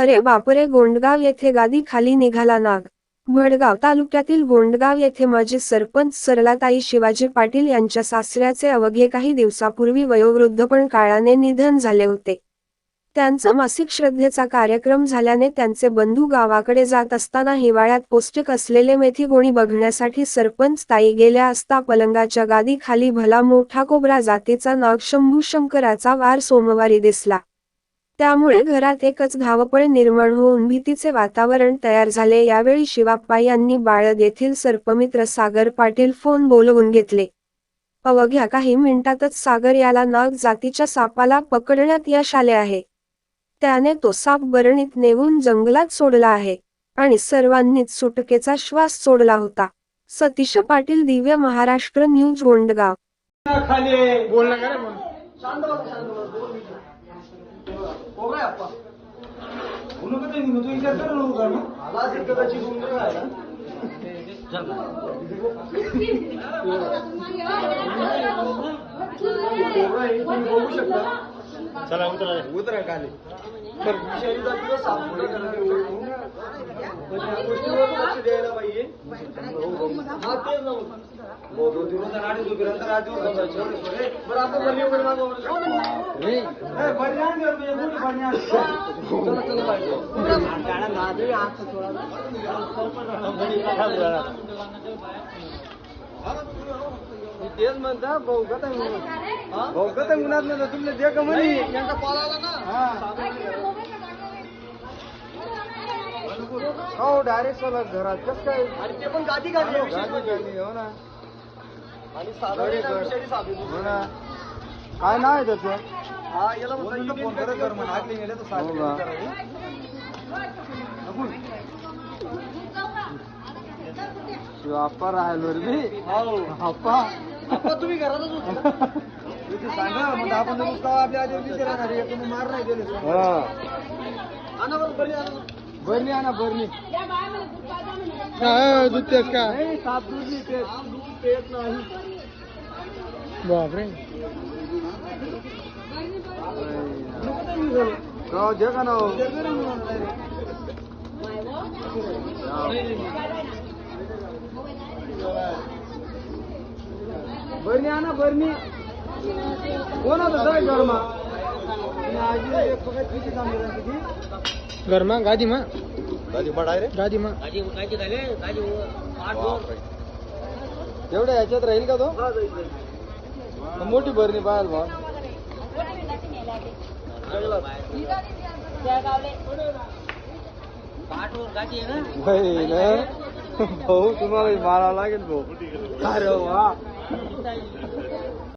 अरे बापरे गोंडगाव येथे गादी खाली निघाला नाग. भडगाव तालुक्यातील गोंडगाव येथे माजी सरपंच सरलाताई शिवाजी पाटील यांच्या सासऱ्याचे अवघे काही दिवसापूर्वी वयोवृद्ध पण काळाने निधन झाले होते. त्यांचा मासिक श्रद्धेचा कार्यक्रम झाल्याने त्यांचे बंधू गावाकडे जात असताना हिवाळ्यात पौष्टिक असलेले मेथी गोणी बघण्यासाठी सरपंच ताई गेल्या असता पलंगाच्या गादी खाली भला मोठा कोबरा जातीचा नाग शंभू शंकराचा वार सोमवारी दिसला. त्यामुळे घरात एकच धावपळ निर्माण होऊन भीतीचे वातावरण तयार झाले. यावेळी शिवाप्पा यांनी बाळद येथील सर्पमित्र सागर पाटील फोन बोलवून घेतले. अवघ्या काही मिनिटातच सागर याला नाग जातीच्या सापाला पकडण्यात यश आले आहे. त्याने तो साप बरणीत नेऊन जंगलात सोडला आहे आणि सर्वांनीच सुटकेचा श्वास सोडला होता. सतीश पाटील दिव्य महाराष्ट्र न्यूज गोंडगाव. खाली बोल ना का रे बोल शांत बस शांत बस दोन मिनिटं हो काय अप्पा बोलू का ते तू विचार कर नको का मग आला असेल कदाचित राहिला कोबरा आहे, तुम्ही बघू शकता चला उतरा. उतरा खाली. तर विषारी जातीला सापडे करायला ओळखून गोष्टीवर लक्ष द्यायला पाहिजे हा तेच ना दोन दिवस आठ दिवस बरं मोठी चला, तेच म्हणता भाऊ का म्हणून भाऊ का ताई म्हणत नाही तुमने दे का यांचा कॉल आला ना हो डायरेक्ट चला घरात. कसं काय? आणि ते पण गादी गाडी हो ना. आणि हो ना. काय नाव आहे त्याचं? हा याला फोन करत कर म्हणा. आगली गेले तर राहिलो रे मी. अप्पा तुम्ही घरातच होते. सांगा म्हणजे आपण नुसतं आपल्या आधी विचारणार मार नाही गेले आणा बरं बरणी आणा. बरणी आणा बरणी दूध तेच का? साप दूध नाही पेत दूध पेत नाही. बापरे. गाव जे का नाव बरणी आणा बरणी कोण होतं? सगळे गरमा गरमा गादी मा गादी पडाय रे गादी मा एवढ्या ह्याच्यात राहील का तो? मोठी बरणी पाहाल बा भाऊ तुम्हाला मारावं लागेल भाऊ. अरे वा.